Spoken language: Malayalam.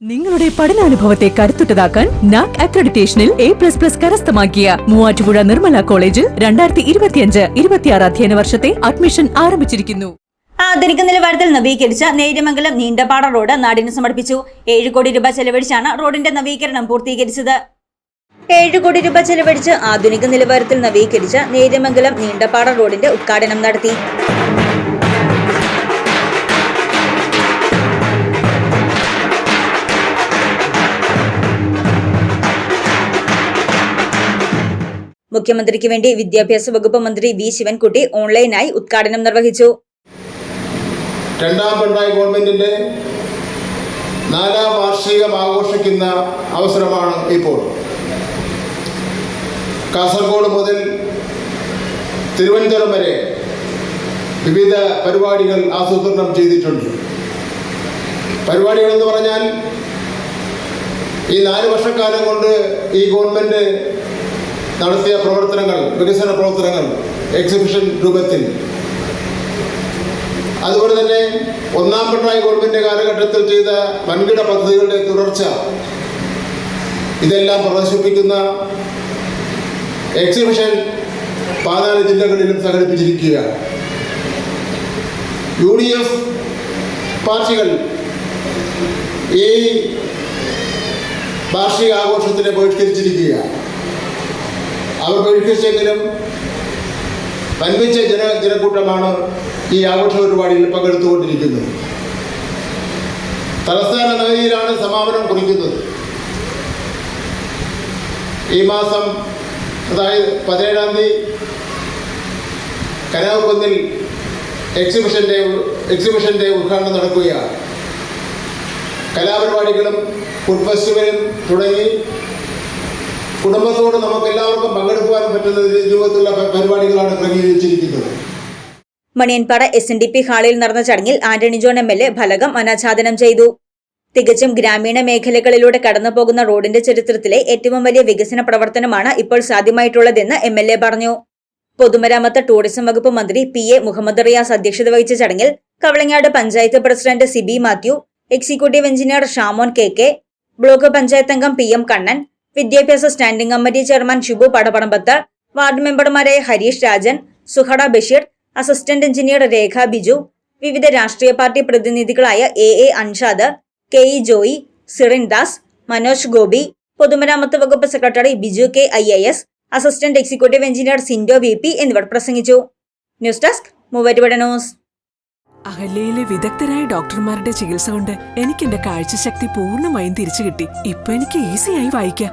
നിങ്ങളുടെ പഠനാനുഭവത്തെ കരുത്തുറ്റതാക്കാൻ നാക് അക്രഡിറ്റേഷനിൽ എ പ്ലസ് പ്ലസ് കരസ്ഥമാക്കിയ മൂവാറ്റുപുഴ നിർമ്മല കോളേജിൽ രണ്ടായിരത്തി ഇരുപത്തിയഞ്ച് ഇരുപത്തിയാറ് അധ്യയന വർഷത്തെ അഡ്മിഷൻ ആരംഭിച്ചിരിക്കുന്നു. ആധുനിക നിലവാരത്തിൽ നവീകരിച്ച നേര്യമംഗലം നീണ്ടപാട റോഡ് നാടിന് സമർപ്പിച്ചു. ഏഴ് കോടി രൂപ ചെലവഴിച്ചാണ് റോഡിന്റെ നവീകരണം പൂർത്തീകരിച്ചത്. ഏഴ് കോടി രൂപ ചെലവഴിച്ച് ആധുനിക നിലവാരത്തിൽ നവീകരിച്ച നേര്യമംഗലം നീണ്ടപാട റോഡിന്റെ ഉദ്ഘാടനം നടത്തി. മുഖ്യമന്ത്രിക്ക് വേണ്ടി വിദ്യാഭ്യാസ വകുപ്പ് മന്ത്രി വി ശിവൻകുട്ടി ഓൺലൈനായി ഉദ്ഘാടനം നിർവഹിച്ചു. രണ്ടാം പിണറായി ഗവൺമെന്റിന്റെ നാലാം വാർഷികം ആഘോഷിക്കുന്ന അവസരമാണ് ഇപ്പോൾ. കാസർഗോഡ് മുതൽ തിരുവനന്തപുരം വരെ വിവിധ പരിപാടികൾ ആസൂത്രണം ചെയ്തിട്ടുണ്ട്. പരിപാടികൾ എന്ന് പറഞ്ഞാൽ ഈ നാല് വർഷക്കാലം കൊണ്ട് ഈ ഗവൺമെന്റ് നടത്തിയ പ്രവർത്തനങ്ങൾ വികസന പ്രവർത്തനങ്ങൾ എക്സിബിഷൻ രൂപത്തിൽ. അതുപോലെ തന്നെ ഒന്നാം പിണറായി ഗവൺമെന്റ് കാലഘട്ടത്തിൽ ചെയ്ത വൻകിട പദ്ധതികളുടെ തുടർച്ച ഇതെല്ലാം പ്രദർശിപ്പിക്കുന്ന എക്സിബിഷൻ പതിനാല് ജില്ലകളിലും സംഘടിപ്പിച്ചിരിക്കുകയാണ് യു ഡി എഫ് പാർട്ടികൾ ഈ വാർഷിക ആഘോഷത്തിനെ ബഹിഷ്കരിച്ചിരിക്കുകയാണ് അവർ ബഹിഷ്കരിച്ചെങ്കിലും വൻപിച്ച ജന ജനക്കൂട്ടമാണ് ഈ ആഘോഷ പരിപാടിയിൽ പങ്കെടുത്തുകൊണ്ടിരിക്കുന്നത്. തലസ്ഥാന നഗരിയിലാണ് സമാപനം കുറിക്കുന്നത്. ഈ മാസം അതായത് പതിനേഴാം തീയതി കനാവുകുന്നിൽ എക്സിബിഷന്റെ എക്സിബിഷന്റെ ഉദ്ഘാടനം നടക്കുകയാണ്. കലാപരിപാടികളും ഫുഡ് ഫെസ്റ്റിവലും തുടങ്ങി കുടുംബത്തോട് നമുക്ക് എല്ലാവർക്കും പങ്കെടുക്കുവാൻ പറ്റുന്ന രൂപത്തിലുള്ള പരിപാടികളാണ് ക്രമീകരിച്ചിരിക്കുന്നത്. Maniyanpara S N D P ഹാളിൽ നടന്ന ചടങ്ങിൽ Antony John M L A ഫലകം അനാച്ഛാദനം ചെയ്തു. തികച്ചും ഗ്രാമീണ മേഖലകളിലൂടെ കടന്നുപോകുന്ന റോഡിന്റെ ചരിത്രത്തിലെ ഏറ്റവും വലിയ വികസന പ്രവർത്തനമാണ് ഇപ്പോൾ സാധ്യമായിട്ടുള്ളതെന്ന് എം എൽ എ പറഞ്ഞു. പൊതുമരാമത്ത് ടൂറിസം വകുപ്പ് മന്ത്രി പി എ മുഹമ്മദ് റിയാസ് അധ്യക്ഷത വഹിച്ച ചടങ്ങിൽ Kavalangad panchayat president Sibi Mathew executive engineer Shamon K K block panchayat അംഗം പി എം കണ്ണൻ വിദ്യാഭ്യാസ standing committee chairman Shibu Padapadampath ward മെമ്പർമാരായ ഹരീഷ് രാജൻ സുഹട ബഷീർ അസിസ്റ്റന്റ് എഞ്ചിനീയർ രേഖ ബിജു വിവിധ രാഷ്ട്രീയ party പ്രതിനിധികളായ A A Anshad K E Joy Sirin Das Manoj Gopi പൊതുമരാമത്ത് വകുപ്പ് secretary Biju K I A S assistant executive engineer Sindo V P എന്നിവർ പ്രസംഗിച്ചു. News desk Muvattupuzha news. അഹല്യയിലെ വിദഗ്ധരായ ഡോക്ടർമാരുടെ ചികിത്സ കൊണ്ട് എനിക്ക് എന്റെ കാഴ്ചശക്തി പൂർണമായും തിരിച്ചു കിട്ടി ഇപ്പൊ എനിക്ക് ഈസിയായി വായിക്കാം.